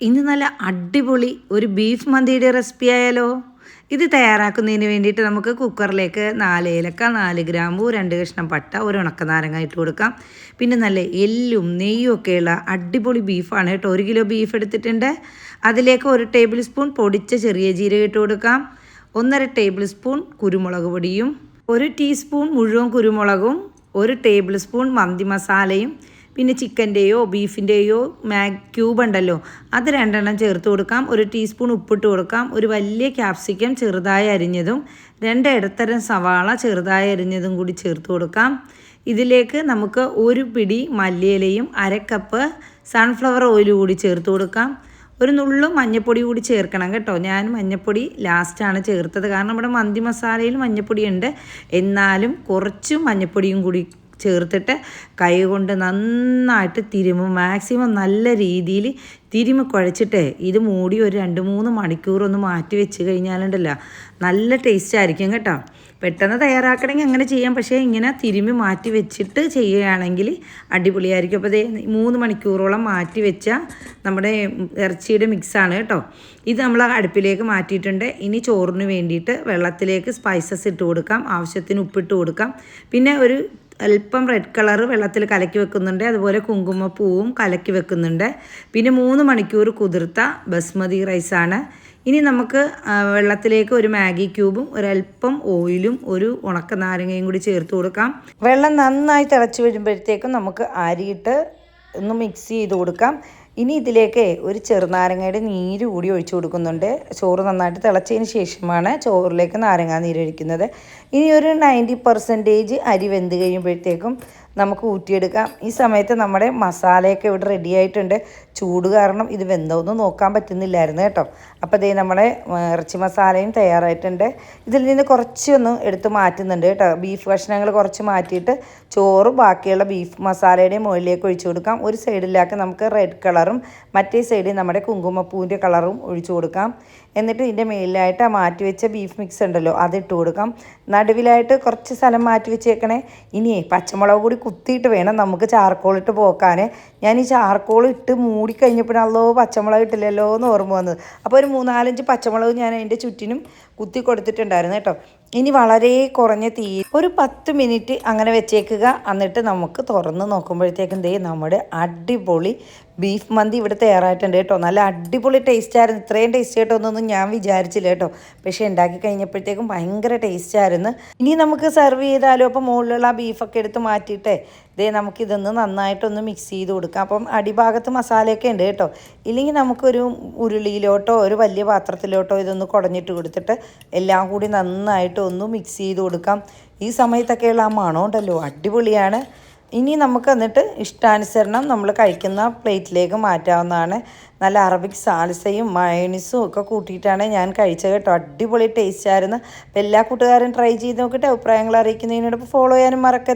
ഇന്ന് നല്ല അടിപൊളി ഒരു ബീഫ് മന്തിയുടെ റെസിപ്പി ആയാലോ? ഇത് തയ്യാറാക്കുന്നതിന് വേണ്ടിയിട്ട് നമുക്ക് കുക്കറിലേക്ക് നാല് ഏലക്ക നാല് ഗ്രാമ്പു രണ്ട് കഷ്ണം പട്ട ഒരു ഉണക്കനാരങ്ങ ഇട്ട് കൊടുക്കാം. പിന്നെ നല്ല എല്ലും നെയ്യും ഒക്കെയുള്ള അടിപൊളി ബീഫാണ് കേട്ടോ. ഒരു കിലോ ബീഫ് എടുത്തിട്ടുണ്ട്. അതിലേക്ക് ഒരു ടേബിൾ സ്പൂൺ പൊടിച്ച ചെറിയ ജീരകം ഇട്ട് കൊടുക്കാം. ഒന്നര ടേബിൾ സ്പൂൺ കുരുമുളക് പൊടിയും ഒരു ടീസ്പൂൺ മുഴുവൻ കുരുമുളകും ഒരു ടേബിൾ സ്പൂൺ മന്തി മസാലയും പിന്നെ ചിക്കന്റെയോ ബീഫിന്റെയോ മാഗ് ക്യൂബ് ഉണ്ടല്ലോ അത് രണ്ടെണ്ണം ചേർത്ത് കൊടുക്കാം. ഒരു ടീസ്പൂൺ ഉപ്പിട്ട് കൊടുക്കാം. ഒരു വലിയ ക്യാപ്സിക്കം ചെറുതായി അരിഞ്ഞതും രണ്ട് ഇടത്തരം സവാള ചെറുതായി അരിഞ്ഞതും കൂടി ചേർത്ത് കൊടുക്കാം. ഇതിലേക്ക് നമുക്ക് ഒരു പിടി മല്ലിയിലയും അരക്കപ്പ് സൺഫ്ലവർ ഓയിൽ കൂടി ചേർത്ത് കൊടുക്കാം. ഒരു നുള്ളും മഞ്ഞപ്പൊടി കൂടി ചേർക്കണം കേട്ടോ. ഞാൻ മഞ്ഞപ്പൊടി ലാസ്റ്റാണ് ചേർത്തത്. കാരണം നമ്മുടെ മന്തി മസാലയിൽ മഞ്ഞപ്പൊടി ഉണ്ട്. എന്നാലും കുറച്ച് മഞ്ഞപ്പൊടിയും കൂടി ചേർത്തിട്ട് കൈ കൊണ്ട് നന്നായിട്ട് തിരുമും. മാക്സിമം നല്ല രീതിയിൽ തിരുമി കുഴച്ചിട്ട് ഇത് മൂടി ഒരു രണ്ട് മൂന്ന് മണിക്കൂർ ഒന്ന് മാറ്റി വെച്ച് കഴിഞ്ഞാലുണ്ടല്ലോ. നല്ല ടേസ്റ്റ് ആയിരിക്കും കേട്ടോ. പെട്ടെന്ന് തയ്യാറാക്കണമെങ്കിൽ അങ്ങനെ ചെയ്യാം. പക്ഷേ ഇങ്ങനെ തിരുമ്പി മാറ്റി വെച്ചിട്ട് ചെയ്യുകയാണെങ്കിൽ അടിപൊളിയായിരിക്കും. അപ്പോൾ അതേ മൂന്ന് മണിക്കൂറോളം മാറ്റി വെച്ച നമ്മുടെ ഇറച്ചിയുടെ മിക്സാണ് കേട്ടോ. ഇത് നമ്മൾ അടുപ്പിലേക്ക് മാറ്റിയിട്ടുണ്ട്. ഇനി ചോറിന് വേണ്ടിയിട്ട് വെള്ളത്തിലേക്ക് സ്പൈസസ് ഇട്ട് കൊടുക്കാം. ആവശ്യത്തിന് ഉപ്പിട്ട് കൊടുക്കാം. പിന്നെ ഒരു അല്പം റെഡ് കളർ വെള്ളത്തിൽ കലക്കി വെക്കുന്നുണ്ട്. അതുപോലെ കുങ്കുമപ്പൂവും കലക്കി വെക്കുന്നുണ്ട്. പിന്നെ മൂന്ന് മണിക്കൂർ കുതിർത്ത ബസ്മതി റൈസാണ് ഇനി നമുക്ക് വെള്ളത്തിലേക്ക് ഒരു മാഗി ക്യൂബും ഒരല്പം ഓയിലും ഒരു ഉണക്ക നാരങ്ങയും കൂടി ചേർത്ത് കൊടുക്കാം. വെള്ളം നന്നായി തിളച്ച് വരുമ്പോഴത്തേക്കും നമുക്ക് അരിയിട്ട് ഒന്ന് മിക്സ് ചെയ്ത് കൊടുക്കാം. ഇനി ഇതിലേക്ക് ഒരു ചെറുനാരങ്ങയുടെ നീര് കൂടി ഒഴിച്ചു കൊടുക്കുന്നുണ്ട്. ചോറ് നന്നായിട്ട് തിളച്ചതിന് ശേഷമാണ് ചോറിലേക്ക് നാരങ്ങാ നീര് ഒഴിക്കുന്നത്. ഇനി ഒരു നയന്റി പെർസെന്റേജ് അരി വെന്ത് കഴിയുമ്പോഴത്തേക്കും നമുക്ക് ഊറ്റിയെടുക്കാം. ഈ സമയത്ത് നമ്മുടെ മസാലയൊക്കെ ഇവിടെ റെഡി ആയിട്ടുണ്ട്. ചൂട് കാരണം ഇത് വെന്തോന്നും നോക്കാൻ പറ്റുന്നില്ലായിരുന്നു കേട്ടോ. അപ്പോൾ ഇതേ നമ്മുടെ ഇറച്ചി മസാലയും തയ്യാറായിട്ടുണ്ട്. ഇതിൽ നിന്ന് കുറച്ചൊന്ന് എടുത്ത് മാറ്റുന്നുണ്ട് കേട്ടോ. ബീഫ് കഷ്ണങ്ങൾ കുറച്ച് മാറ്റിയിട്ട് ചോറ് ബാക്കിയുള്ള ബീഫ് മസാലയുടെ മുകളിലേക്ക് ഒഴിച്ചു കൊടുക്കാം. ഒരു സൈഡിലാക്കി നമുക്ക് റെഡ് കളറും മറ്റേ സൈഡിൽ നമ്മുടെ കുങ്കുമപ്പൂവിന്റെ കളറും ഒഴിച്ചു കൊടുക്കാം. എന്നിട്ട് ഇതിന്റെ മേലിലായിട്ട് ആ മാറ്റി വെച്ച ബീഫ് മിക്സ് ഉണ്ടല്ലോ അത് അതിട്ട് കൊടുക്കാം. നടുവിലായിട്ട് കുറച്ച് സ്ഥലം മാറ്റി വെച്ചേക്കണേ. ഇനിയേ പച്ചമുളക് കൂടി കുത്തിയിട്ട് വേണം നമുക്ക് ചാർക്കോൾ ഇട്ട് പോക്കാൻ ഞാൻ ഈ ചാർക്കോൾ ഇട്ട് മൂടിക്കഴിഞ്ഞപ്പോഴല്ലോ പച്ചമുളക് ഇട്ടില്ലല്ലോ എന്ന് ഓർമ്മ വന്നത്. അപ്പോൾ ഒരു മൂന്നാലഞ്ച് പച്ചമുളക് ഞാൻ അതിന്റെ ചുറ്റിനും കുത്തി കൊടുത്തിട്ടുണ്ടായിരുന്നു കേട്ടോ. ഇനി വളരെ കുറഞ്ഞ തീ ഒരു പത്ത് മിനിറ്റ് അങ്ങനെ വെച്ചേക്കുക. എന്നിട്ട് നമുക്ക് തുറന്ന് നോക്കുമ്പോഴത്തേക്കും ദേ നമ്മുടെ അടിപൊളി ബീഫ് മന്തി ഇവിടെ തയ്യാറായിട്ടുണ്ട് കേട്ടോ. നല്ല അടിപൊളി ടേസ്റ്റ് ആയിരുന്നു. ഇത്രയും ടേസ്റ്റ് കേട്ടോന്നൊന്നും ഞാൻ വിചാരിച്ചില്ല കേട്ടോ. പക്ഷേ ഉണ്ടാക്കി കഴിഞ്ഞപ്പോഴത്തേക്കും ഭയങ്കര ടേസ്റ്റ് ആയിരുന്നു. ഇനി നമുക്ക് സെർവ് ചെയ്താലും? അപ്പോൾ മുകളിലുള്ള ബീഫൊക്കെ എടുത്ത് മാറ്റിയിട്ടേ. ദേ നമുക്കിതൊന്ന് നന്നായിട്ടൊന്ന് മിക്സ് ചെയ്ത് കൊടുക്കാം. അപ്പം അടിഭാഗത്ത് മസാലയൊക്കെ ഉണ്ട് കേട്ടോ. ഇല്ലെങ്കിൽ നമുക്കൊരു ഉരുളിയിലോട്ടോ ഒരു വലിയ പാത്രത്തിലോട്ടോ ഇതൊന്ന് കുടഞ്ഞിട്ട് കൊടുത്തിട്ട് എല്ലാം കൂടി നന്നായിട്ട് ഒന്ന് മിക്സ് ചെയ്ത് കൊടുക്കാം. ഈ സമയത്തൊക്കെയുള്ള ആ മണം ഉണ്ടല്ലോ അടിപൊളിയാണ്. ഇനി നമുക്ക് എന്നിട്ട് ഇഷ്ടാനുസരണം നമ്മൾ കഴിക്കുന്ന പ്ലേറ്റിലേക്ക് മാറ്റാവുന്നതാണ്. നല്ല അറബിക് സാൽസയും മയണിസും ഒക്കെ കൂട്ടിയിട്ടാണ് ഞാൻ കഴിച്ചത് കേട്ടോ. അടിപൊളി ടേസ്റ്റ് ആയിരുന്നു. എല്ലാ കൂട്ടുകാരും ട്രൈ ചെയ്ത് നോക്കിയിട്ട് അഭിപ്രായങ്ങൾ അറിയിക്കുന്നതിനോടൊപ്പം ഫോളോ ചെയ്യാനും മറക്കരുത്.